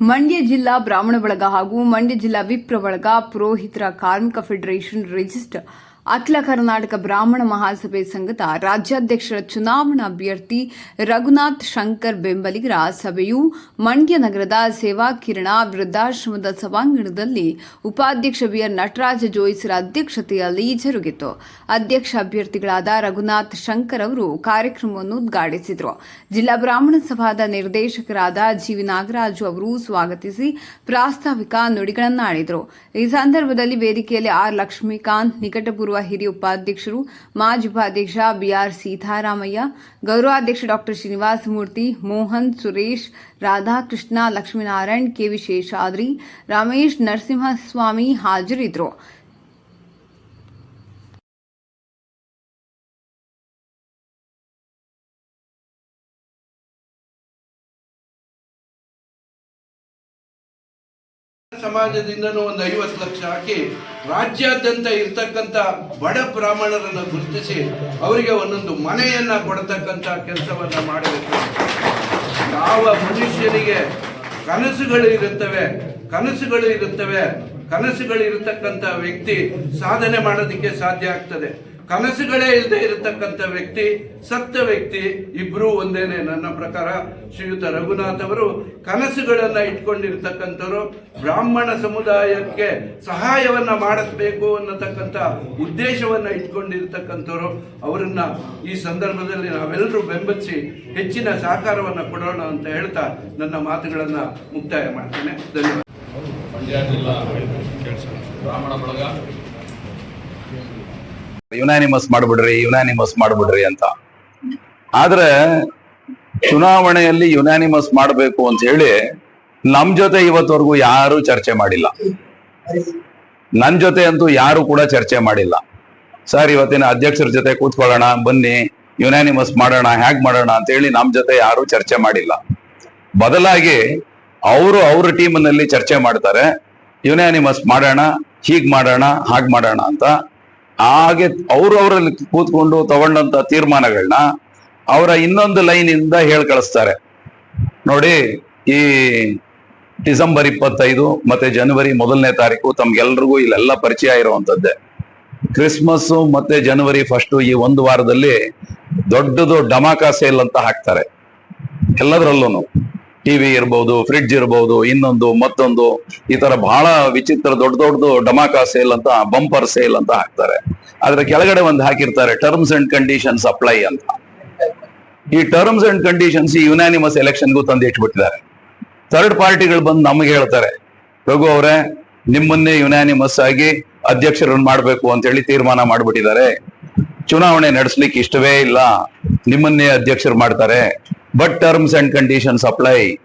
ಮಂಡ್ಯ ಜಿಲ್ಲಾ ಬ್ರಾಹ್ಮಣ ಬಳಗ ಹಾಗೂ ಮಂಡ್ಯ ಜಿಲ್ಲಾ ವಿಪ್ರ ಬಳಗ ಪುರೋಹಿತರ ಕಾರ್ಮಿಕ ಫೆಡರೇಷನ್ ರಿಜಿಸ್ಟರ್ ಅಖಿಲ ಕರ್ನಾಟಕ ಬ್ರಾಹ್ಮಣ ಮಹಾಸಭೆ ಸಂಘದ ರಾಜ್ಯಾಧ್ಯಕ್ಷರ ಚುನಾವಣಾ ಅಭ್ಯರ್ಥಿ ರಘುನಾಥ್ ಶಂಕರ್ ಬೆಂಬಲಿಗರ ಸಭೆಯು ಮಂಡ್ಯ ನಗರದ ಸೇವಾ ಕಿರಣ ವೃದ್ಧಾಶ್ರಮದ ಸಭಾಂಗಣದಲ್ಲಿ ಉಪಾಧ್ಯಕ್ಷ ಬಿಆರ್ ನಟರಾಜ ಜೋಯಿಸರ ಅಧ್ಯಕ್ಷತೆಯಲ್ಲಿ ಜರುಗಿತು. ಅಧ್ಯಕ್ಷ ಅಭ್ಯರ್ಥಿಗಳಾದ ರಘುನಾಥ್ ಶಂಕರ್ ಅವರು ಕಾರ್ಯಕ್ರಮವನ್ನು ಉದ್ಘಾಟಿಸಿದರು. ಜಿಲ್ಲಾ ಬ್ರಾಹ್ಮಣ ಸಭಾದ ನಿರ್ದೇಶಕರಾದ ಜಿವಿ ನಾಗರಾಜು ಅವರು ಸ್ವಾಗತಿಸಿ ಪ್ರಾಸ್ತಾವಿಕ ನುಡಿಗಳನ್ನಾಡಿದರು. ಈ ಸಂದರ್ಭದಲ್ಲಿ ವೇದಿಕೆಯಲ್ಲಿ ಆರ್ ಲಕ್ಷ್ಮೀಕಾಂತ್ ನಿಕಟಪೂರ್ವ ಹಿರಿಯ ಉಪಾಧ್ಯಕ್ಷರು ಮಾಜಿ ಉಪಾಧ್ಯಕ್ಷ ಬಿಆರ್ ಸೀತಾರಾಮಯ್ಯ ಗೌರವಾಧ್ಯಕ್ಷ ಡಾಕ್ಟರ್ ಶ್ರೀನಿವಾಸ ಮೂರ್ತಿ ಮೋಹನ್ ಸುರೇಶ್ ರಾಧಾಕೃಷ್ಣ ಲಕ್ಷ್ಮೀನಾರಾಯಣ್ ಕೆ ವಿಶೇಷಾದ್ರಿ ರಮೇಶ್ ನರಸಿಂಹಸ್ವಾಮಿ ಹಾಜರಿದ್ದರು ಸಮಾಜದಿಂದನೂ ಒಂದು ಐವತ್ತು ಲಕ್ಷ ಹಾಕಿ ರಾಜ್ಯಾದ್ಯಂತ ಇರ್ತಕ್ಕಂಥ ಬಡ ಬ್ರಾಹ್ಮಣರನ್ನು ಗುರುತಿಸಿ ಅವರಿಗೆ ಒಂದೊಂದು ಮನೆಯನ್ನ ಕೊಡತಕ್ಕಂಥ ಕೆಲಸವನ್ನ ಮಾಡಬೇಕು. ಯಾವ ಮನುಷ್ಯನಿಗೆ ಕನಸುಗಳು ಇರುತ್ತವೆ ಕನಸುಗಳು ಇರುತ್ತವೆ, ಕನಸುಗಳು ಇರತಕ್ಕಂಥ ವ್ಯಕ್ತಿ ಸಾಧನೆ ಮಾಡೋದಕ್ಕೆ ಸಾಧ್ಯ ಆಗ್ತದೆ. ಕನಸುಗಳೇ ಇಲ್ಲದೆ ಇರತಕ್ಕಂಥ ವ್ಯಕ್ತಿ ಸತ್ತ ವ್ಯಕ್ತಿ ಇಬ್ಬರೂ ಒಂದೇನೆ ನನ್ನ ಪ್ರಕಾರ. ಶ್ರೀಯುತ ರಘುನಾಥ್ ಅವರು ಕನಸುಗಳನ್ನು ಇಟ್ಕೊಂಡಿರ್ತಕ್ಕಂಥವ್ರು, ಬ್ರಾಹ್ಮಣ ಸಮುದಾಯಕ್ಕೆ ಸಹಾಯವನ್ನ ಮಾಡಬೇಕು ಅನ್ನತಕ್ಕಂಥ ಉದ್ದೇಶವನ್ನ ಇಟ್ಕೊಂಡಿರ್ತಕ್ಕಂಥವ್ರು. ಅವರನ್ನು ಈ ಸಂದರ್ಭದಲ್ಲಿ ನಾವೆಲ್ಲರೂ ಬೆಂಬಲಿಸಿ ಹೆಚ್ಚಿನ ಸಹಕಾರವನ್ನು ಕೊಡೋಣ ಅಂತ ಹೇಳ್ತಾ ನನ್ನ ಮಾತುಗಳನ್ನ ಮುಕ್ತಾಯ ಮಾಡ್ತೇನೆ. ಧನ್ಯವಾದ. ಬ್ರಾಹ್ಮಣ ಬಳಗ. ಯುನಾನಿಮಸ್ ಮಾಡ್ಬಿಡ್ರಿ ಯುನಾನಿಮಸ್ ಮಾಡ್ಬಿಡ್ರಿ ಅಂತ. ಆದ್ರೆ ಚುನಾವಣೆಯಲ್ಲಿ ಯುನಾನಿಮಸ್ ಮಾಡಬೇಕು ಅಂತ ಹೇಳಿ ನಮ್ ಜೊತೆ ಇವತ್ತವರೆಗೂ ಯಾರು ಚರ್ಚೆ ಮಾಡಿಲ್ಲ. ನನ್ ಜೊತೆ ಅಂತೂ ಯಾರು ಕೂಡ ಚರ್ಚೆ ಮಾಡಿಲ್ಲ. ಸರ್, ಇವತ್ತಿನ ಅಧ್ಯಕ್ಷರ ಜೊತೆ ಕೂತ್ಕೊಳ್ಳೋಣ, ಬನ್ನಿ ಯುನಾನಿಮಸ್ ಮಾಡೋಣ, ಹ್ಯಾಗ್ ಮಾಡೋಣ ಅಂತ ಹೇಳಿ ನಮ್ ಜೊತೆ ಯಾರು ಚರ್ಚೆ ಮಾಡಿಲ್ಲ. ಬದಲಾಗಿ ಅವರು ಅವ್ರ ಟೀಮ್ನಲ್ಲಿ ಚರ್ಚೆ ಮಾಡ್ತಾರೆ. ಯುನಾನಿಮಸ್ ಮಾಡೋಣ, ಹೀಗ್ ಮಾಡೋಣ, ಹಾಗ್ ಮಾಡೋಣ ಅಂತ ಹಾಗೆ ಅವರು ಅವರಲ್ಲಿ ಕೂತ್ಕೊಂಡು ತಗೊಂಡಂತ ತೀರ್ಮಾನಗಳನ್ನ ಅವರ ಇನ್ನೊಂದು ಲೈನ್ ಇಂದ ಹೇಳಿ ಕಳಿಸ್ತಾರೆ. ನೋಡಿ, ಈ ಡಿಸೆಂಬರ್ ಇಪ್ಪತ್ತೈದು ಮತ್ತೆ ಜನವರಿ ಮೊದಲನೇ ತಾರೀಕು ತಮ್ಗೆಲ್ರಿಗೂ ಇಲ್ಲೆಲ್ಲ ಪರಿಚಯ ಇರುವಂತದ್ದೇ ಕ್ರಿಸ್ಮಸ್ ಮತ್ತೆ ಜನವರಿ ಫಸ್ಟ್ ಈ ಒಂದು ವಾರದಲ್ಲಿ ದೊಡ್ಡದು ಡಮಾಕಾ ಸೇಲ್ ಅಂತ ಹಾಕ್ತಾರೆ. ಎಲ್ಲದರಲ್ಲೂ ಟಿವಿ ಇರ್ಬೋದು ಫ್ರಿಡ್ಜ್ ಇರ್ಬೋದು, ಇನ್ನೊಂದು, ಮತ್ತೊಂದು, ಈ ತರ ಬಹಳ ವಿಚಿತ್ರ ದೊಡ್ಡ ದೊಡ್ಡದು ಡಮಾಕಾ ಸೇಲ್ ಅಂತ ಬಂಪರ್ ಸೇಲ್ ಅಂತ ಹಾಕ್ತಾರೆ. ಅದ್ರ ಕೆಳಗಡೆ ಒಂದು ಹಾಕಿರ್ತಾರೆ ಟರ್ಮ್ಸ್ ಅಂಡ್ ಕಂಡೀಷನ್ಸ್ ಅಪ್ಲೈ ಅಂತ. ಈ ಟರ್ಮ್ಸ್ ಅಂಡ್ ಕಂಡೀಷನ್ಸ್ ಈ ಯುನಾನಿಮಸ್ ಎಲೆಕ್ಷನ್ಗೂ ತಂದು ಇಟ್ಬಿಟ್ಟಿದ್ದಾರೆ. ಥರ್ಡ್ ಪಾರ್ಟಿಗಳು ಬಂದು ನಮಗೆ ಹೇಳ್ತಾರೆ, ರಘು ಅವರೇ, ನಿಮ್ಮನ್ನೇ ಯುನಾನಿಮಸ್ ಆಗಿ ಅಧ್ಯಕ್ಷರನ್ನು ಮಾಡಬೇಕು ಅಂತ ಹೇಳಿ ತೀರ್ಮಾನ ಮಾಡ್ಬಿಟ್ಟಿದ್ದಾರೆ. ಚುನಾವಣೆ ನಡೆಸ್ಲಿಕ್ಕೆ ಇಷ್ಟವೇ ಇಲ್ಲ. ನಿಮ್ಮನ್ನೇ ಅಧ್ಯಕ್ಷರು ಮಾಡ್ತಾರೆ. But terms and conditions apply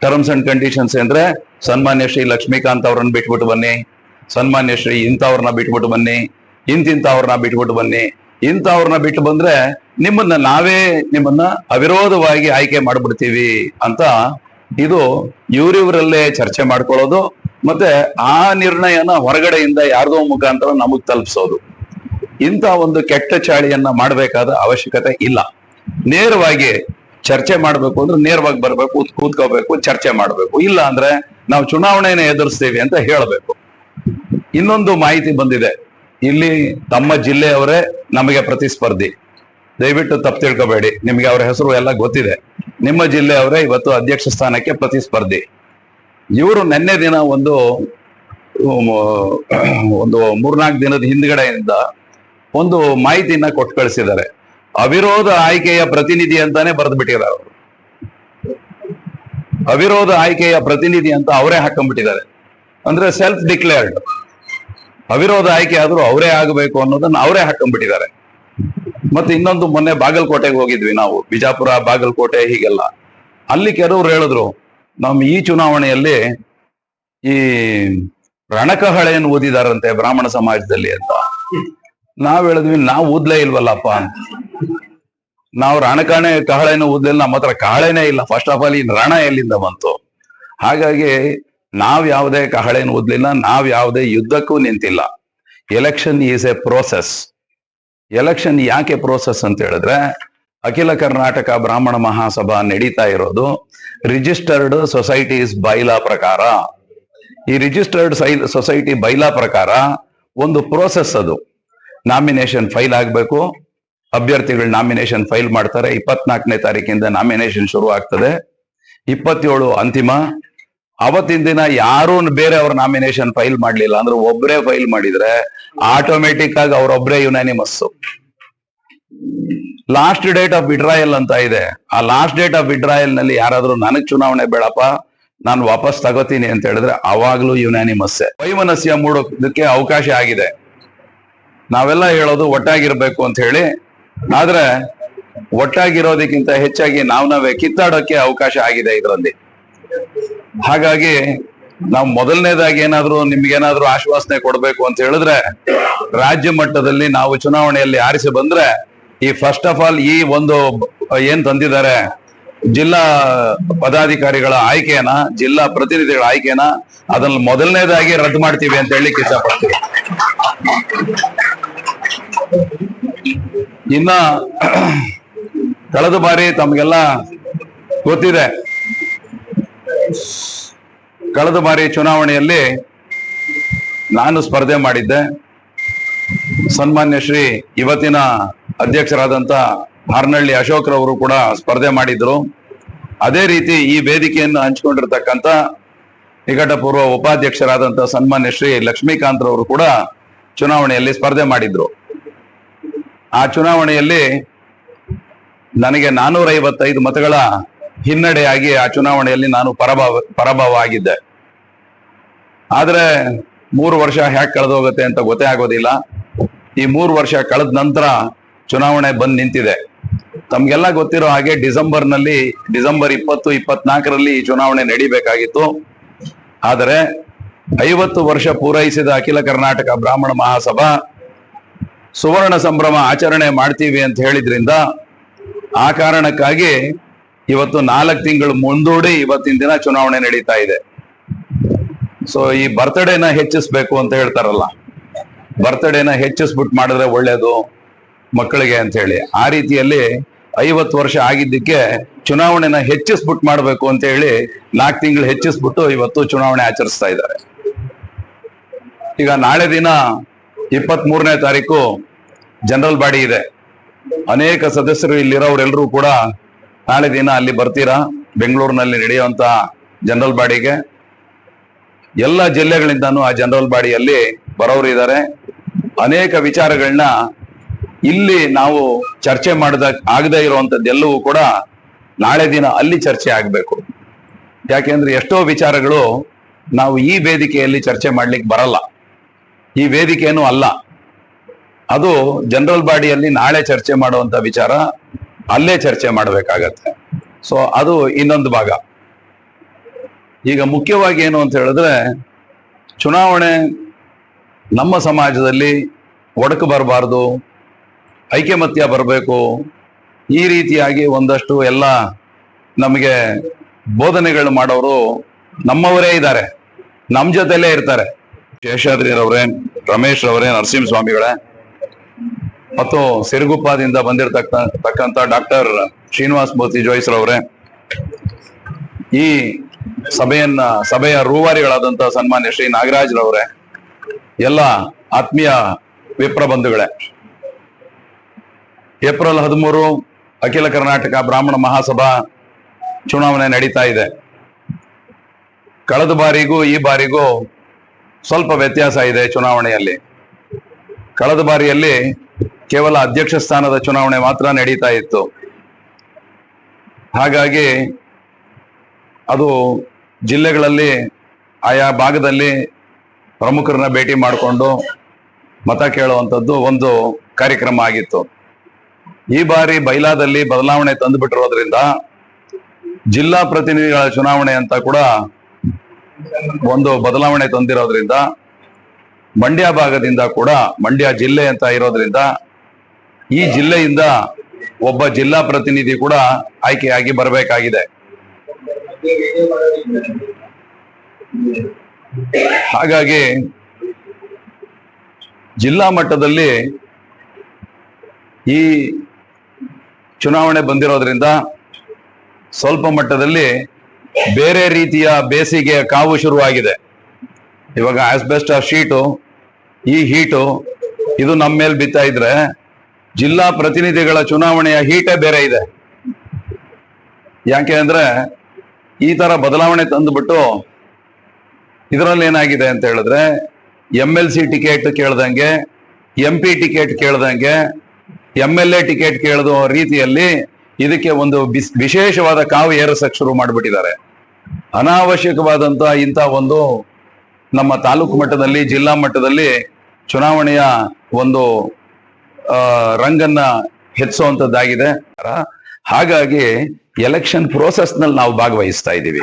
terms and conditions ಅಂದ್ರೆ ಸನ್ಮಾನ್ಯ ಶ್ರೀ ಲಕ್ಷ್ಮೀಕಾಂತ್ ಅವ್ರನ್ನ ಬಿಟ್ಬಿಟ್ಟು ಬನ್ನಿ. ಸನ್ಮಾನ್ಯ ಶ್ರೀ ಇಂಥವ್ರನ್ನ ಬಿಟ್ಬಿಟ್ಟು ಬನ್ನಿ. ಇಂತಿಂಥವ್ರನ್ನ ಬಿಟ್ಬಿಟ್ಟು ಬನ್ನಿ. ಇಂಥವ್ರನ್ನ ಬಿಟ್ಟು ಬಂದ್ರೆ ನಿಮ್ಮನ್ನ ನಾವೇ ನಿಮ್ಮನ್ನ ಅವಿರೋಧವಾಗಿ ಆಯ್ಕೆ ಮಾಡ್ಬಿಡ್ತೀವಿ ಅಂತ ಇದು ಇವರಿವರಲ್ಲೇ ಚರ್ಚೆ ಮಾಡ್ಕೊಳ್ಳೋದು. ಮತ್ತೆ ಆ ನಿರ್ಣಯನ ಹೊರಗಡೆಯಿಂದ ಯಾರ್ದೋ ಮುಖಾಂತರ ನಮಗ್ ತಲುಪಿಸೋದು. ಇಂಥ ಒಂದು ಕೆಟ್ಟ ಚಾಳಿಯನ್ನ ಮಾಡಬೇಕಾದ ಅವಶ್ಯಕತೆ ಇಲ್ಲ. ನೇರವಾಗಿ ಚರ್ಚೆ ಮಾಡಬೇಕು ಅಂದ್ರೆ ನೇರವಾಗಿ ಬರ್ಬೇಕು ಕೂತ್ಕೋಬೇಕು, ಚರ್ಚೆ ಮಾಡ್ಬೇಕು. ಇಲ್ಲ ಅಂದ್ರೆ ನಾವು ಚುನಾವಣೆನ ಎದುರಿಸ್ತೀವಿ ಅಂತ ಹೇಳಬೇಕು. ಇನ್ನೊಂದು ಮಾಹಿತಿ ಬಂದಿದೆ. ಇಲ್ಲಿ ತಮ್ಮ ಜಿಲ್ಲೆಯವರೇ ನಮಗೆ ಪ್ರತಿಸ್ಪರ್ಧಿ. ದಯವಿಟ್ಟು ತಪ್ಪು ತಿಳ್ಕೋಬೇಡಿ. ನಿಮಗೆ ಅವರ ಹೆಸರು ಎಲ್ಲ ಗೊತ್ತಿದೆ. ನಿಮ್ಮ ಜಿಲ್ಲೆಯವರೇ ಇವತ್ತು ಅಧ್ಯಕ್ಷ ಸ್ಥಾನಕ್ಕೆ ಪ್ರತಿಸ್ಪರ್ಧಿ. ಇವರು ನಿನ್ನೆ ದಿನ ಒಂದು ಒಂದು ಮೂರ್ನಾಲ್ಕು ದಿನದ ಹಿಂದ್ಗಡೆಯಿಂದ ಒಂದು ಮಾಹಿತಿಯನ್ನ ಕೊಟ್ಟು ಕಳಿಸಿದ್ದಾರೆ. ಅವಿರೋಧ ಆಯ್ಕೆಯ ಪ್ರತಿನಿಧಿ ಅಂತಾನೆ ಬರೆದು ಬಿಟ್ಟಿದ್ದಾರೆ ಅವರು. ಅವಿರೋಧ ಆಯ್ಕೆಯ ಪ್ರತಿನಿಧಿ ಅಂತ ಅವರೇ ಹಾಕೊಂಡ್ಬಿಟ್ಟಿದ್ದಾರೆ. ಅಂದ್ರೆ ಸೆಲ್ಫ್ ಡಿಕ್ಲೇರ್ಡ್ ಅವಿರೋಧ ಆಯ್ಕೆ ಆದ್ರೂ ಅವರೇ ಆಗಬೇಕು ಅನ್ನೋದನ್ನ ಅವರೇ ಹಾಕೊಂಡ್ಬಿಟ್ಟಿದ್ದಾರೆ. ಮತ್ತೆ ಇನ್ನೊಂದು ಮೊನ್ನೆ ಬಾಗಲಕೋಟೆಗೆ ಹೋಗಿದ್ವಿ ನಾವು. ಬಿಜಾಪುರ, ಬಾಗಲಕೋಟೆ ಹೀಗೆಲ್ಲ. ಅಲ್ಲಿ ಕೆಲವರು ಹೇಳಿದ್ರು ನಮ್ಮ ಈ ಚುನಾವಣೆಯಲ್ಲಿ ಈ ರಣಕಹಳೆಯನ್ನು ಓದಿದಾರಂತೆ ಬ್ರಾಹ್ಮಣ ಸಮಾಜದಲ್ಲಿ ಅಂತ. ನಾವ್ ಹೇಳಿದ್ವಿ, ನಾವ್ ಓದ್ಲೇ ಇಲ್ವಲ್ಲಪ್ಪ ಅಂತ. ನಾವು ರಣಕಾಣೆ ಕಹಳೆನೂ ಓದ್ಲಿಲ್ಲ ನಮ್ಮ ಹತ್ರ ಕಹಳೆನೇ ಇಲ್ಲ. ಫಸ್ಟ್ ಆಫ್ ಆಲ್ ಈ ರಣ ಎಲ್ಲಿಂದ ಬಂತು? ಹಾಗಾಗಿ ನಾವ್ ಯಾವುದೇ ಕಹಳೆನ ಓದ್ಲಿಲ್ಲ ನಾವ್ ಯಾವುದೇ ಯುದ್ಧಕ್ಕೂ ನಿಂತಿಲ್ಲ. Election is a process election ಯಾಕೆ ಪ್ರೋಸೆಸ್ ಅಂತ ಹೇಳಿದ್ರೆ, ಅಖಿಲ ಕರ್ನಾಟಕ ಬ್ರಾಹ್ಮಣ ಮಹಾಸಭಾ ನಡೀತಾ ಇರೋದು ರಿಜಿಸ್ಟರ್ಡ್ ಸೊಸೈಟೀಸ್ ಬೈಲಾ ಪ್ರಕಾರ. ಈ ರಿಜಿಸ್ಟರ್ಡ್ ಸೊಸೈಟಿ ಬೈಲಾ ಪ್ರಕಾರ ಒಂದು ಪ್ರೋಸೆಸ್ ಅದು. ನಾಮಿನೇಷನ್ ಫೈಲ್ ಆಗಬೇಕು. ಅಭ್ಯರ್ಥಿಗಳು ನಾಮಿನೇಷನ್ ಫೈಲ್ ಮಾಡ್ತಾರೆ. ಇಪ್ಪತ್ನಾಲ್ಕನೇ ತಾರೀಕಿಂದ ನಾಮಿನೇಷನ್ ಶುರು ಆಗ್ತದೆ. ಇಪ್ಪತ್ತೇಳು ಅಂತಿಮ. ಅವತ್ತಿನ ದಿನ ಯಾರು ಬೇರೆ ಅವ್ರ ನಾಮಿನೇಷನ್ ಫೈಲ್ ಮಾಡ್ಲಿಲ್ಲ. ಅಂದ್ರೆ ಒಬ್ಬರೇ ಫೈಲ್ ಮಾಡಿದ್ರೆ ಆಟೋಮೆಟಿಕ್ ಆಗಿ ಅವರೊಬ್ಬರೇ unanimous last date of withdrawal ಅಂತ ಇದೆ. ಆ ಲಾಸ್ಟ್ ಡೇಟ್ ಆಫ್ ವಿಡ್ರಾಯಲ್ನಲ್ಲಿ ಯಾರಾದ್ರೂ ನನಗ್ ಚುನಾವಣೆ ಬೇಡಪ್ಪ. ನಾನು ವಾಪಸ್ ತಗೋತೀನಿ ಅಂತ ಹೇಳಿದ್ರೆ ಅವಾಗ್ಲೂ ಯುನಾನಿಮಸ್ ವೈಮನಸ್ಯ ಮೂಡೋದಕ್ಕೆ ಅವಕಾಶ ಆಗಿದೆ. ನಾವೆಲ್ಲ ಹೇಳೋದು ಒಟ್ಟಾಗಿರ್ಬೇಕು ಅಂತ ಹೇಳಿ. ಆದ್ರೆ ಒಟ್ಟಾಗಿರೋದಕ್ಕಿಂತ ಹೆಚ್ಚಾಗಿ ನಾವ್ ನಾವೇ ಕಿತ್ತಾಡೋಕೆ ಅವಕಾಶ ಆಗಿದೆ ಇದರಲ್ಲಿ. ಹಾಗಾಗಿ ನಾವು ಮೊದಲನೇದಾಗಿ ಏನಾದ್ರೂ ನಿಮ್ಗೇನಾದ್ರೂ ಆಶ್ವಾಸನೆ ಕೊಡ್ಬೇಕು ಅಂತ ಹೇಳಿದ್ರೆ ರಾಜ್ಯ ಮಟ್ಟದಲ್ಲಿ ನಾವು ಚುನಾವಣೆಯಲ್ಲಿ ಆರಿಸಿ ಬಂದ್ರೆ ಈ ಫಸ್ಟ್ ಆಫ್ ಆಲ್ ಈ ಒಂದು ಏನ್ ತಂದಿದ್ದಾರೆ ಜಿಲ್ಲಾ ಪದಾಧಿಕಾರಿಗಳ ಆಯ್ಕೆಯನ್ನ, ಜಿಲ್ಲಾ ಪ್ರತಿನಿಧಿಗಳ ಆಯ್ಕೆಯನ್ನ ಅದನ್ನ ಮೊದಲನೇದಾಗಿ ರದ್ದು ಮಾಡ್ತೀವಿ ಅಂತ ಹೇಳಿ ಇಷ್ಟಪಡ್ತೀವಿ ಇನ್ನ ಕಳೆದ ಬಾರಿ ತಮಗೆಲ್ಲ ಗೊತ್ತಿದೆ. ಕಳೆದ ಬಾರಿ ಚುನಾವಣೆಯಲ್ಲಿ ನಾನು ಸ್ಪರ್ಧೆ ಮಾಡಿದ್ದೆ. ಸನ್ಮಾನ್ಯ ಶ್ರೀ ಇವತ್ತಿನ ಅಧ್ಯಕ್ಷರಾದಂತ ಹಾರ್ನಳ್ಳಿ ಅಶೋಕ್ರವರು ಕೂಡ ಸ್ಪರ್ಧೆ ಮಾಡಿದ್ರು. ಅದೇ ರೀತಿ ಈ ವೇದಿಕೆಯನ್ನು ಹಂಚಿಕೊಂಡಿರ್ತಕ್ಕಂಥ ನಿಕಟಪೂರ್ವ ಉಪಾಧ್ಯಕ್ಷರಾದಂಥ ಸನ್ಮಾನ್ಯ ಶ್ರೀ ಲಕ್ಷ್ಮೀಕಾಂತ್ ರವರು ಕೂಡ ಚುನಾವಣೆಯಲ್ಲಿ ಸ್ಪರ್ಧೆ ಮಾಡಿದ್ರು. ಆ ಚುನಾವಣೆಯಲ್ಲಿ ನನಗೆ ನಾನೂರ ಐವತ್ತೈದು ಮತಗಳ ಹಿನ್ನಡೆಯಾಗಿ ಆ ಚುನಾವಣೆಯಲ್ಲಿ ನಾನು ಪರಭಾವ ಪರಾಭವ ಆಗಿದ್ದೆ ಆದ್ರೆ ಮೂರು ವರ್ಷ ಹ್ಯಾಕ್ ಕಳೆದೋಗುತ್ತೆ ಅಂತ ಗೊತ್ತೇ ಆಗೋದಿಲ್ಲ. ಈ ಮೂರು ವರ್ಷ ಕಳೆದ ನಂತರ ಚುನಾವಣೆ ಬಂದ್ ನಿಂತಿದೆ. ತಮ್ಗೆಲ್ಲ ಗೊತ್ತಿರೋ ಹಾಗೆ ಡಿಸೆಂಬರ್ನಲ್ಲಿ ಡಿಸೆಂಬರ್ ಇಪ್ಪತ್ತು, ಇಪ್ಪತ್ನಾಲ್ಕರಲ್ಲಿ ಈ ಚುನಾವಣೆ ನಡಿಬೇಕಾಗಿತ್ತು. ಆದರೆ ಐವತ್ತು ವರ್ಷ ಪೂರೈಸಿದ ಅಖಿಲ ಕರ್ನಾಟಕ ಬ್ರಾಹ್ಮಣ ಮಹಾಸಭಾ ಸುವರ್ಣ ಸಂಭ್ರಮ ಆಚರಣೆ ಮಾಡ್ತೀವಿ ಅಂತ ಹೇಳಿದ್ರಿಂದ ಆ ಕಾರಣಕ್ಕಾಗಿ ಇವತ್ತು ನಾಲ್ಕು ತಿಂಗಳು ಮುಂದೂಡಿ ಇವತ್ತಿನ ದಿನ ಚುನಾವಣೆ ನಡೀತಾ ಇದೆ. ಸೊ ಈ ಬರ್ತ್ಡೇನ ಹೆಚ್ಚಿಸ್ಬೇಕು ಅಂತ ಹೇಳ್ತಾರಲ್ಲ ಬರ್ತ್ಡೇನ ಹೆಚ್ಚಿಸ್ಬಿಟ್ಟು ಮಾಡಿದ್ರೆ ಒಳ್ಳೇದು ಮಕ್ಕಳಿಗೆ ಅಂತ ಹೇಳಿ. ಆ ರೀತಿಯಲ್ಲಿ ಐವತ್ತು ವರ್ಷ ಆಗಿದ್ದಕ್ಕೆ ಚುನಾವಣೆನ ಹೆಚ್ಚಿಸ್ಬಿಟ್ಟು ಮಾಡಬೇಕು ಅಂತ ಹೇಳಿ ನಾಲ್ಕು ತಿಂಗಳು ಹೆಚ್ಚಿಸ್ಬಿಟ್ಟು ಇವತ್ತು ಚುನಾವಣೆ ಆಚರಿಸ್ತಾ ಇದ್ದಾರೆ. ಈಗ ನಾಳೆ ದಿನ ಇಪ್ಪತ್ತ್ ಮೂರನೇ ತಾರೀಕು ಜನರಲ್ ಬಾಡಿ ಇದೆ. ಅನೇಕ ಸದಸ್ಯರು ಇಲ್ಲಿರೋರೆಲ್ಲರೂ ಕೂಡ ನಾಳೆ ದಿನ ಅಲ್ಲಿ ಬರ್ತೀರಾ? ಬೆಂಗಳೂರಿನಲ್ಲಿ ನಡೆಯುವಂತ ಜನರಲ್ ಬಾಡಿಗೆ. ಎಲ್ಲ ಜಿಲ್ಲೆಗಳಿಂದನೂ ಆ ಜನರಲ್ ಬಾಡಿಯಲ್ಲಿ ಬರೋರು ಇದ್ದಾರೆ ಅನೇಕ ವಿಚಾರಗಳನ್ನ ಇಲ್ಲಿ ನಾವು ಚರ್ಚೆ ಮಾಡದ ಆಗದೇ ಇರುವಂತದ್ದೆಲ್ಲವೂ ಕೂಡ ನಾಳೆ ದಿನ ಅಲ್ಲಿ ಚರ್ಚೆ ಆಗಬೇಕು. ಯಾಕೆಂದ್ರೆ ಎಷ್ಟೋ ವಿಚಾರಗಳು ನಾವು ಈ ವೇದಿಕೆಯಲ್ಲಿ ಚರ್ಚೆ ಮಾಡ್ಲಿಕ್ಕೆ ಬರಲ್ಲ. ಈ ವೇದಿಕೆನೂ ಅಲ್ಲ. ಅದು ಜನರಲ್ ಬಾಡಿಯಲ್ಲಿ ನಾಳೆ ಚರ್ಚೆ ಮಾಡುವಂತ ವಿಚಾರ ಅಲ್ಲೇ ಚರ್ಚೆ ಮಾಡಬೇಕಾಗತ್ತೆ. ಸೊ ಅದು ಇನ್ನೊಂದು ಭಾಗ. ಈಗ ಮುಖ್ಯವಾಗಿ ಏನು ಅಂತ ಹೇಳಿದ್ರೆ, ಚುನಾವಣೆ ನಮ್ಮ ಸಮಾಜದಲ್ಲಿ ಒಡಕು ಬರಬಾರ್ದು, ಐಕ್ಯಮತ್ಯ ಬರಬೇಕು, ಈ ರೀತಿಯಾಗಿ ಒಂದಷ್ಟು ಎಲ್ಲ ನಮಗೆ ಬೋಧನೆಗಳು ಮಾಡೋರು ನಮ್ಮವರೇ ಇದ್ದಾರೆ. ನಮ್ಮ ಜೊತೆಲೇ ಇರ್ತಾರೆ. ಶೇಷಾದ್ರಿರವ್ರೆ ರಮೇಶ್ ರವರೇ, ನರಸಿಂಹಸ್ವಾಮಿಗಳೇ. ಮತ್ತು ಸಿರುಗುಪ್ಪದಿಂದ ಬಂದಿರತಕ್ಕ ಡಾಕ್ಟರ್ ಶ್ರೀನಿವಾಸ್ ಮೂರ್ತಿ ಜೋಯಿಸ್ ರವರೇ, ಈ ಸಭೆಯನ್ನ, ಸಭೆಯ ರೂವಾರಿಗಳಾದಂತಹ ಸನ್ಮಾನ್ಯ ಶ್ರೀ ನಾಗರಾಜ್ ರವರೇ, ಎಲ್ಲ ಆತ್ಮೀಯ ವಿಪ್ರ ಬಂಧುಗಳೇ. ಏಪ್ರಿಲ್ ಹದಿಮೂರು ಅಖಿಲ ಕರ್ನಾಟಕ ಬ್ರಾಹ್ಮಣ ಮಹಾಸಭಾ ಚುನಾವಣೆ ನಡೀತಾ ಇದೆ. ಕಳೆದ ಬಾರಿಗೂ ಈ ಬಾರಿಗೂ ಸ್ವಲ್ಪ ವ್ಯತ್ಯಾಸ ಇದೆ ಚುನಾವಣೆಯಲ್ಲಿ. ಕಳೆದ ಬಾರಿಯಲ್ಲಿ ಕೇವಲ ಅಧ್ಯಕ್ಷ ಸ್ಥಾನದ ಚುನಾವಣೆ ಮಾತ್ರ ನಡೀತಾ ಇತ್ತು. ಹಾಗಾಗಿ ಅದು ಜಿಲ್ಲೆಗಳಲ್ಲಿ ಆಯಾ ಭಾಗದಲ್ಲಿ ಪ್ರಮುಖರನ್ನ ಭೇಟಿ ಮಾಡಿಕೊಂಡು ಮತ ಕೇಳುವಂಥದ್ದು ಒಂದು ಕಾರ್ಯಕ್ರಮ ಆಗಿತ್ತು. ಈ ಬಾರಿ ಬೈಲಾದಲ್ಲಿ ಬದಲಾವಣೆ ತಂದುಬಿಟ್ಟಿರೋದ್ರಿಂದ ಜಿಲ್ಲಾ ಪ್ರತಿನಿಧಿಗಳ ಚುನಾವಣೆ ಅಂತ ಕೂಡ ಒಂದು ಬದಲಾವಣೆ ತಂದಿರೋದ್ರಿಂದ, ಮಂಡ್ಯ ಭಾಗದಿಂದ ಕೂಡ ಮಂಡ್ಯ ಜಿಲ್ಲೆ ಅಂತ ಇರೋದ್ರಿಂದ, ಈ ಜಿಲ್ಲೆಯಿಂದ ಒಬ್ಬ ಜಿಲ್ಲಾ ಪ್ರತಿನಿಧಿ ಕೂಡ ಆಯ್ಕೆಯಾಗಿ ಬರಬೇಕಾಗಿದೆ. ಹಾಗಾಗಿ ಜಿಲ್ಲಾ ಮಟ್ಟದಲ್ಲಿ ಈ ಚುನಾವಣೆ ಬಂದಿರೋದ್ರಿಂದ ಸ್ವಲ್ಪ ಮಟ್ಟದಲ್ಲಿ ಬೇರೆ ರೀತಿಯ ಬೇಸಿಗೆ ಕಾವು ಶುರುವಾಗಿದೆ. ಇವಾಗ ಆಸ್ಬೆಸ್ಟ್ ಶೀಟು ಈ ಹೀಟು ಇದು ನಮ್ಮ ಮೇಲೆ ಬಿತ್ತಾ ಇದ್ರೆ ಜಿಲ್ಲಾ ಪ್ರತಿನಿಧಿಗಳ ಚುನಾವಣೆಯ ಹೀಟೇ ಬೇರೆ ಇದೆ. ಯಾಕೆ ಅಂದ್ರೆ ಈ ತರ ಬದಲಾವಣೆ ತಂದುಬಿಟ್ಟು ಇದರಲ್ಲಿ ಏನಾಗಿದೆ ಅಂತ ಹೇಳಿದ್ರೆ ಎಂ ಎಲ್ ಸಿ ಟಿಕೆಟ್ ಕೇಳ್ದಂಗೆ ಎಂ ಪಿ ಟಿಕೆಟ್ ಕೇಳ್ದಂಗೆ ಎಂ ಎಲ್ ಎ ಟಿಕೆಟ್ ಕೇಳದ ರೀತಿಯಲ್ಲಿ ಇದಕ್ಕೆ ಒಂದು ವಿಶೇಷವಾದ ಕಾವು ಏರಿಸಕ್ ಶುರು ಮಾಡಿಬಿಟ್ಟಿದ್ದಾರೆ. ಅನಾವಶ್ಯಕವಾದಂತ ಇಂಥ ಒಂದು ನಮ್ಮ ತಾಲೂಕು ಮಟ್ಟದಲ್ಲಿ, ಜಿಲ್ಲಾ ಮಟ್ಟದಲ್ಲಿ ಚುನಾವಣೆಯ ಒಂದು ರಂಗನ್ನ ಹೆಚ್ಚುವಂಥದ್ದಾಗಿದೆ ಹಾಗಾಗಿ ಎಲೆಕ್ಷನ್ ಪ್ರೋಸೆಸ್ನಲ್ಲಿ ನಾವು ಭಾಗವಹಿಸ್ತಾ ಇದ್ದೀವಿ.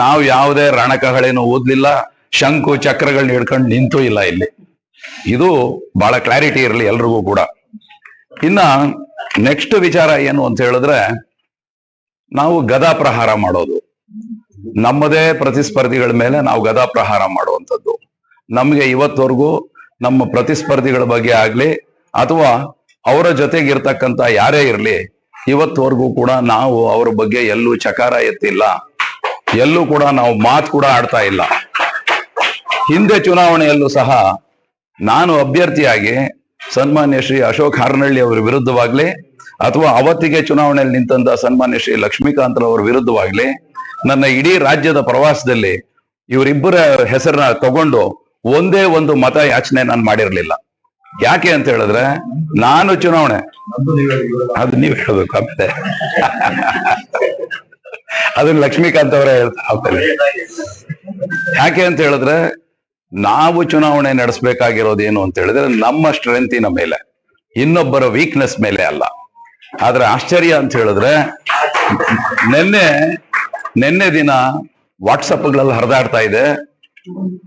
ನಾವು ಯಾವುದೇ ರಣಕಗಳೇನು ಓದ್ಲಿಲ್ಲ, ಶಂಕು ಚಕ್ರಗಳನ್ನ ಹಿಡ್ಕೊಂಡು ನಿಂತೂ ಇಲ್ಲ ಇಲ್ಲಿ. ಇದು ಬಹಳ ಕ್ಲಾರಿಟಿ ಇರಲಿ ಎಲ್ರಿಗೂ ಕೂಡ. ಇನ್ನ ನೆಕ್ಸ್ಟ್ ವಿಚಾರ ಏನು ಅಂತ ಹೇಳಿದ್ರೆ, ನಾವು ಗದಾ ಪ್ರಹಾರ ಮಾಡೋದು. ನಮ್ಮದೇ ಪ್ರತಿಸ್ಪರ್ಧಿಗಳ ಮೇಲೆ ನಾವು ಗದಾ ಪ್ರಹಾರ ಮಾಡುವಂಥದ್ದು. ನಮಗೆ ಇವತ್ತವರೆಗೂ ನಮ್ಮ ಪ್ರತಿಸ್ಪರ್ಧಿಗಳ ಬಗ್ಗೆ ಆಗ್ಲಿ ಅಥವಾ ಅವರ ಜೊತೆಗಿರ್ತಕ್ಕಂಥ ಯಾರೇ ಇರಲಿ, ಇವತ್ತವರೆಗೂ ಕೂಡ ನಾವು ಅವ್ರ ಬಗ್ಗೆ ಎಲ್ಲೂ ಚಕಾರ ಎತ್ತಿಲ್ಲ. ಎಲ್ಲೂ ಕೂಡ ನಾವು ಮಾತು ಕೂಡ ಆಡ್ತಾ ಇಲ್ಲ. ಹಿಂದೆ ಚುನಾವಣೆಯಲ್ಲೂ ಸಹ ನಾನು ಅಭ್ಯರ್ಥಿಯಾಗಿ ಸನ್ಮಾನ್ಯ ಶ್ರೀ ಅಶೋಕ್ ಹಾರನಹಳ್ಳಿ ಅವರ ವಿರುದ್ಧವಾಗ್ಲಿ, ಅಥವಾ ಅವತ್ತಿಗೆ ಚುನಾವಣೆಯಲ್ಲಿ ನಿಂತಂತ ಸನ್ಮಾನ್ಯ ಶ್ರೀ ಲಕ್ಷ್ಮೀಕಾಂತ್ ಅವರ ವಿರುದ್ಧವಾಗ್ಲಿ ನನ್ನ ಇಡೀ ರಾಜ್ಯದ ಪ್ರವಾಸದಲ್ಲಿ ಇವರಿಬ್ಬರ ಹೆಸರನ್ನ ತಗೊಂಡು ಒಂದೇ ಒಂದು ಮತ ಯಾಚನೆ ನಾನು ಮಾಡಿರ್ಲಿಲ್ಲ. ಯಾಕೆ ಅಂತ ಹೇಳಿದ್ರೆ ನಾನು ಚುನಾವಣೆ. ಅದು ನೀವು ಹೇಳ್ಬೇಕು ಆಮೇಲೆ. ಅದನ್ನ ಲಕ್ಷ್ಮೀಕಾಂತ್ ಅವರೇ ಹೇಳ್ತಾರೆ ಯಾಕೆ ಅಂತ ಹೇಳಿದ್ರೆ ನಾವು ಚುನಾವಣೆ ನಡೆಸಬೇಕಾಗಿರೋದು ಏನು ಅಂತ ಹೇಳಿದ್ರೆ ನಮ್ಮ ಸ್ಟ್ರೆಂತಿನ ಮೇಲೆ. ಇನ್ನೊಬ್ಬರ ವೀಕ್ನೆಸ್ ಮೇಲೆ ಅಲ್ಲ. ಆದ್ರೆ ಆಶ್ಚರ್ಯ ಅಂತ ಹೇಳಿದ್ರೆ ನಿನ್ನೆ ನಿನ್ನೆ ದಿನ ವಾಟ್ಸಪ್ಗಳಲ್ಲಿ ಹರಿದಾಡ್ತಾ ಇದೆ.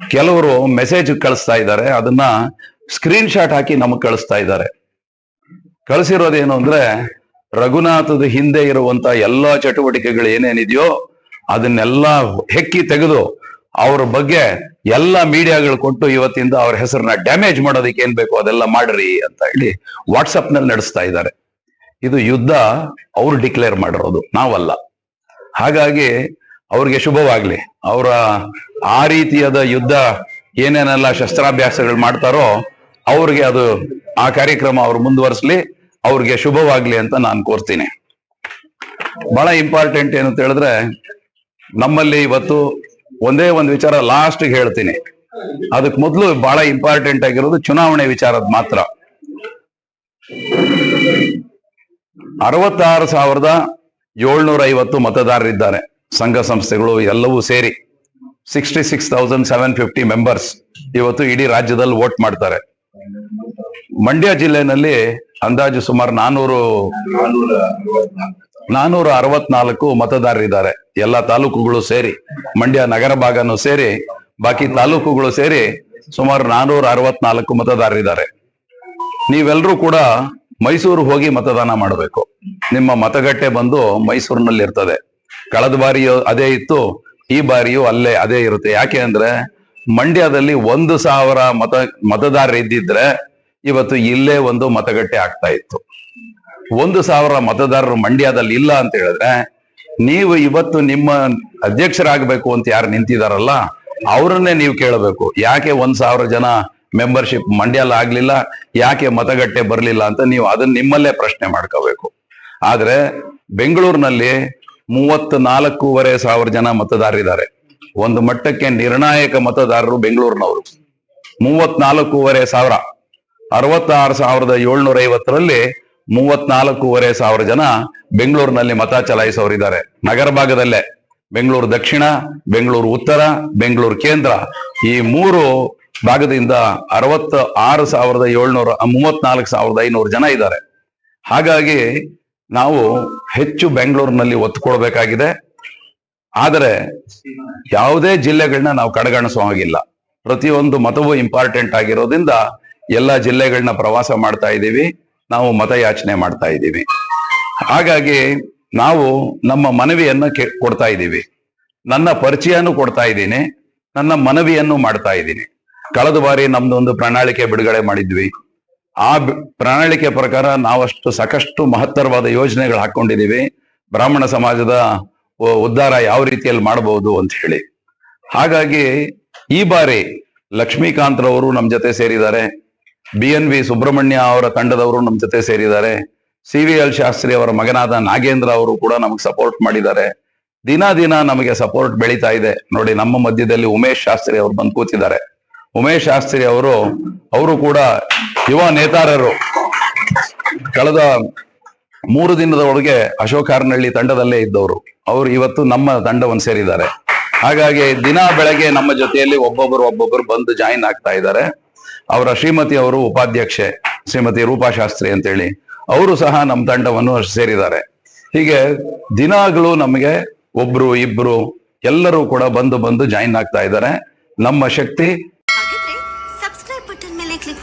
ಕೆಲವರು ಮೆಸೇಜ್ ಕಳಿಸ್ತಾ ಇದ್ದಾರೆ. ಅದನ್ನ ಸ್ಕ್ರೀನ್ ಶಾಟ್ ಹಾಕಿ ನಮಗ್ ಕಳಿಸ್ತಾ ಇದ್ದಾರೆ. ಕಳಿಸಿರೋದೇನು ಅಂದ್ರೆ, ರಘುನಾಥದ ಹಿಂದೆ ಇರುವಂತ ಎಲ್ಲಾ ಚಟುವಟಿಕೆಗಳು ಏನೇನಿದೆಯೋ ಅದನ್ನೆಲ್ಲ ಹೆಕ್ಕಿ ತೆಗೆದು ಅವ್ರ ಬಗ್ಗೆ ಎಲ್ಲ ಮೀಡಿಯಾಗಳು ಕೊಟ್ಟು ಇವತ್ತಿಂದ ಅವ್ರ ಹೆಸರನ್ನ ಡ್ಯಾಮೇಜ್ ಮಾಡೋದಕ್ಕೆ ಏನ್ ಬೇಕು ಅದೆಲ್ಲ ಮಾಡ್ರಿ ಅಂತ ಹೇಳಿ ವಾಟ್ಸಪ್ನಲ್ಲಿ ನಡೆಸ್ತಾ ಇದ್ದಾರೆ. ಇದು ಯುದ್ಧ ಅವ್ರು ಡಿಕ್ಲೇರ್ ಮಾಡಿರೋದು. ನಾವಲ್ಲ. ಹಾಗಾಗಿ ಅವ್ರಿಗೆ ಶುಭವಾಗ್ಲಿ. ಅವರ ಆ ರೀತಿಯಾದ ಯುದ್ಧ ಏನೇನೆಲ್ಲ ಶಸ್ತ್ರಾಭ್ಯಾಸಗಳು ಮಾಡ್ತಾರೋ ಅವ್ರಿಗೆ ಅದು ಆ ಕಾರ್ಯಕ್ರಮ ಅವ್ರು ಮುಂದುವರಿಸ್ಲಿ, ಅವ್ರಿಗೆ ಶುಭವಾಗ್ಲಿ ಅಂತ ನಾನು ಕೋರ್ತೀನಿ. ಬಹಳ ಇಂಪಾರ್ಟೆಂಟ್ ಏನು ಅಂತ ಹೇಳಿದ್ರೆ, ನಮ್ಮಲ್ಲಿ ಇವತ್ತು ಒಂದೇ ಒಂದು ವಿಚಾರ ಲಾಸ್ಟ್ ಹೇಳ್ತೀನಿ. ಅದಕ್ಕೆ ಮೊದಲು ಬಹಳ ಇಂಪಾರ್ಟೆಂಟ್ ಆಗಿರೋದು ಚುನಾವಣೆ ವಿಚಾರದ ಮಾತ್ರ. ಅರವತ್ತಾರು ಸಾವಿರದ ಏಳ್ನೂರ ಐವತ್ತು ಮತದಾರರಿದ್ದಾರೆ. ಸಂಘ ಸಂಸ್ಥೆಗಳು ಎಲ್ಲವೂ ಸೇರಿ sixty six thousand seven fifty members ಇವತ್ತು ಇಡೀ ರಾಜ್ಯದಲ್ಲಿ ವೋಟ್ ಮಾಡ್ತಾರೆ. ಮಂಡ್ಯ ಜಿಲ್ಲೆನಲ್ಲಿ ಅಂದಾಜು ಸುಮಾರು ನಾನೂರು ನಾನೂರ ಅರವತ್ನಾಲ್ಕು ಮತದಾರರಿದ್ದಾರೆ. ಎಲ್ಲ ತಾಲೂಕುಗಳು ಸೇರಿ, ಮಂಡ್ಯ ನಗರ ಭಾಗನೂ ಸೇರಿ, ಬಾಕಿ ತಾಲೂಕುಗಳು ಸೇರಿ ಸುಮಾರು ನಾನೂರ ಅರವತ್ನಾಲ್ಕು ಮತದಾರರಿದ್ದಾರೆ. ನೀವೆಲ್ಲರೂ ಕೂಡ ಮೈಸೂರು ಹೋಗಿ ಮತದಾನ ಮಾಡಬೇಕು. ನಿಮ್ಮ ಮತಗಟ್ಟೆ ಬಂದು ಮೈಸೂರಿನಲ್ಲಿ ಇರ್ತದೆ. ಕಳೆದ ಬಾರಿಯೂ ಅದೇ ಇತ್ತು, ಈ ಬಾರಿಯೂ ಅಲ್ಲೇ ಅದೇ ಇರುತ್ತೆ. ಯಾಕೆ ಅಂದ್ರೆ ಮಂಡ್ಯದಲ್ಲಿ ಒಂದು ಸಾವಿರ ಮತ, ಮತದಾರರು ಇದ್ದಿದ್ರೆ ಇವತ್ತು ಇಲ್ಲೇ ಒಂದು ಮತಗಟ್ಟೆ ಆಗ್ತಾ ಇತ್ತು. ಒಂದು ಸಾವಿರ ಮತದಾರರು ಮಂಡ್ಯದಲ್ಲಿ ಇಲ್ಲ ಅಂತ ಹೇಳಿದ್ರೆ ನೀವು ಇವತ್ತು ನಿಮ್ಮ ಅಧ್ಯಕ್ಷರಾಗಬೇಕು ಅಂತ ಯಾರು ನಿಂತಿದಾರಲ್ಲ, ಅವರನ್ನೇ ನೀವು ಕೇಳಬೇಕು. ಯಾಕೆ ಒಂದ್ ಸಾವಿರ ಜನ ಮೆಂಬರ್ಶಿಪ್ ಮಂಡ್ಯಲ್ಲಿ ಆಗ್ಲಿಲ್ಲ, ಯಾಕೆ ಮತಗಟ್ಟೆ ಬರಲಿಲ್ಲ ಅಂತ ನೀವು ಅದನ್ನ ನಿಮ್ಮಲ್ಲೇ ಪ್ರಶ್ನೆ ಮಾಡ್ಕೋಬೇಕು. ಆದ್ರೆ ಬೆಂಗಳೂರಿನಲ್ಲಿ ಮೂವತ್ತ್ ನಾಲ್ಕೂವರೆ ಸಾವಿರ ಜನ ಮತದಾರರಿದ್ದಾರೆ ಒಂದು ಮಟ್ಟಕ್ಕೆ ನಿರ್ಣಾಯಕ ಮತದಾರರು ಬೆಂಗಳೂರಿನವರು. ಮೂವತ್ನಾಲ್ಕೂವರೆ ಸಾವಿರ. ಅರವತ್ತಾರು ಸಾವಿರದ ಏಳ್ನೂರ ಐವತ್ತರಲ್ಲಿ ಮೂವತ್ನಾಲ್ಕೂವರೆ ಸಾವಿರ ಜನ ಬೆಂಗಳೂರಿನಲ್ಲಿ ಮತ ಚಲಾಯಿಸೋರಿದ್ದಾರೆ. ನಗರ ಭಾಗದಲ್ಲೇ. ಬೆಂಗಳೂರು ದಕ್ಷಿಣ, ಬೆಂಗಳೂರು ಉತ್ತರ, ಬೆಂಗಳೂರು ಕೇಂದ್ರ. ಈ ಮೂರು ಭಾಗದಿಂದ ಅರವತ್ತ ಆರು ಸಾವಿರದ ಏಳ್ನೂರ ಮೂವತ್ನಾಲ್ಕು ಸಾವಿರದ ಐನೂರು ಜನ ಇದ್ದಾರೆ. ಹಾಗಾಗಿ ನಾವು ಹೆಚ್ಚು ಬೆಂಗಳೂರಿನಲ್ಲಿ ಒತ್ತು ಕೊಡಬೇಕಾಗಿದೆ ಆದರೆ ಯಾವುದೇ ಜಿಲ್ಲೆಗಳನ್ನ ನಾವು ಕಡೆಗಣಿಸೋ ಹಾಗಿಲ್ಲ. ಪ್ರತಿಯೊಂದು ಮತವೂ ಇಂಪಾರ್ಟೆಂಟ್ ಆಗಿರೋದ್ರಿಂದ ಎಲ್ಲ ಜಿಲ್ಲೆಗಳನ್ನ ಪ್ರವಾಸ ಮಾಡ್ತಾ ಇದ್ದೀವಿ. ನಾವು ಮತಯಾಚನೆ ಮಾಡ್ತಾ ಇದ್ದೀವಿ. ಹಾಗಾಗಿ ನಾವು ನಮ್ಮ ಮನವಿಯನ್ನು ಕೊಡ್ತಾ ಇದ್ದೀವಿ. ನನ್ನ ಪರಿಚಯನೂ ಕೊಡ್ತಾ ಇದ್ದೀನಿ. ನನ್ನ ಮನವಿಯನ್ನು ಮಾಡ್ತಾ ಇದ್ದೀನಿ. ಕಳೆದ ಬಾರಿ ನಮ್ದು ಒಂದು ಪ್ರಣಾಳಿಕೆ ಬಿಡುಗಡೆ ಮಾಡಿದ್ವಿ. ಆ ಪ್ರಣಾಳಿಕೆ ಪ್ರಕಾರ ನಾವಷ್ಟು ಸಾಕಷ್ಟು ಮಹತ್ತರವಾದ ಯೋಜನೆಗಳು ಹಾಕೊಂಡಿದೀವಿ ಬ್ರಾಹ್ಮಣ ಸಮಾಜದ ಉದ್ಧಾರ ಯಾವ ರೀತಿಯಲ್ಲಿ ಮಾಡಬಹುದು ಅಂತ ಹೇಳಿ. ಹಾಗಾಗಿ ಈ ಬಾರಿ ಲಕ್ಷ್ಮೀಕಾಂತ್ ರವರು ನಮ್ಮ ಜೊತೆ ಸೇರಿದ್ದಾರೆ. ಬಿ ಎನ್ ವಿ ಸುಬ್ರಹ್ಮಣ್ಯ ಅವರ ತಂಡದವರು ನಮ್ಮ ಜೊತೆ ಸೇರಿದ್ದಾರೆ. ಸಿ ವಿ ಎಲ್ ಶಾಸ್ತ್ರಿ ಅವರ ಮಗನಾದ ನಾಗೇಂದ್ರ ಅವರು ಕೂಡ ನಮಗೆ ಸಪೋರ್ಟ್ ಮಾಡಿದ್ದಾರೆ. ದಿನ ದಿನ ನಮಗೆ ಸಪೋರ್ಟ್ ಬೆಳೀತಾ ಇದೆ. ನೋಡಿ ನಮ್ಮ ಮಧ್ಯದಲ್ಲಿ ಉಮೇಶ್ ಶಾಸ್ತ್ರಿ ಅವರು ಬಂದು ಕೂತಿದ್ದಾರೆ. ಉಮೇಶ್ ಶಾಸ್ತ್ರಿ ಅವರು ಅವರು ಕೂಡ ಯುವ ನೇತಾರರು. ಕಳೆದ ಮೂರು ದಿನದ ಒಳಗೆ ಅಶೋಕ್ ಹಾರನಹಳ್ಳಿ ತಂಡದಲ್ಲೇ ಇದ್ದವರು. ಅವರು ಇವತ್ತು ನಮ್ಮ ತಂಡವನ್ನು ಸೇರಿದ್ದಾರೆ. ಹಾಗಾಗಿ ದಿನ ಬೆಳಗ್ಗೆ ನಮ್ಮ ಜೊತೆಯಲ್ಲಿ ಒಬ್ಬೊಬ್ಬರು ಒಬ್ಬೊಬ್ಬರು ಬಂದು ಜಾಯಿನ್ ಆಗ್ತಾ ಇದ್ದಾರೆ. ಅವರ ಶ್ರೀಮತಿ ಅವರು ಉಪಾಧ್ಯಕ್ಷೆ, ಶ್ರೀಮತಿ ರೂಪಾ ಶಾಸ್ತ್ರಿ ಅಂತೇಳಿ. ಅವರು ಸಹ ನಮ್ಮ ತಂಡವನ್ನು ಸೇರಿದ್ದಾರೆ. ಹೀಗೆ ದಿನಗಳು ನಮಗೆ ಒಬ್ರು, ಇಬ್ರು ಎಲ್ಲರೂ ಕೂಡ ಬಂದು ಬಂದು ಜಾಯಿನ್ ಆಗ್ತಾ ಇದ್ದಾರೆ. ನಮ್ಮ ಶಕ್ತಿ ಹಾಗಿದ್ರೆ ಸಬ್ಸ್ಕ್ರೈಬ್ ಬಟನ್ ಮೇಲೆ ಕ್ಲಿಕ್